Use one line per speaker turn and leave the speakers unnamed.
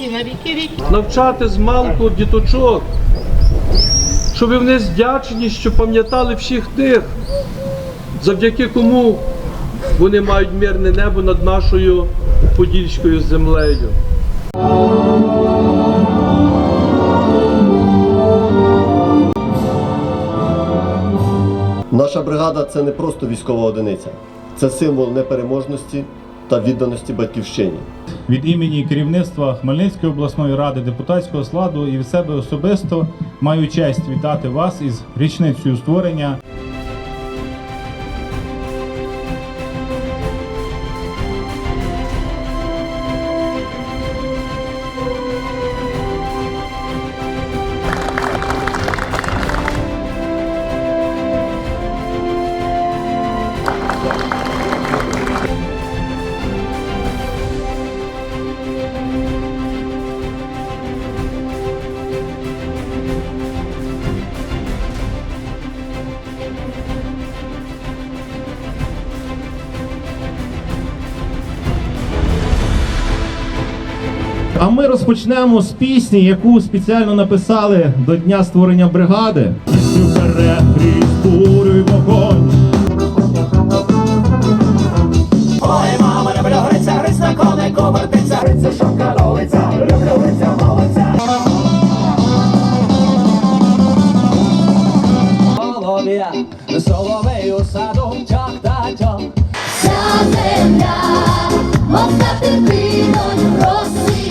і на віки віки.
навчати з малку діточок, щоб вони з вдячністю пам'ятали всіх тих, завдяки кому вони мають мирне небо над нашою подільською землею.
Наша бригада це не просто військова одиниця, це символ непереможності та відданості батьківщині.
Від імені керівництва Хмельницької обласної ради, депутатського складу і від себе особисто маю честь вітати вас із річницею створення.
А ми розпочнемо з пісні, яку спеціально написали до дня створення бригади. Вогонь.
Ой, мама, люблю гриця, гриць на конику вертиться, гриця, шовка ловиться, люблю гриця, молодця. Солов'я, соловей у саду, тьох та тьох.
Вся земля, мов за терпіною роси,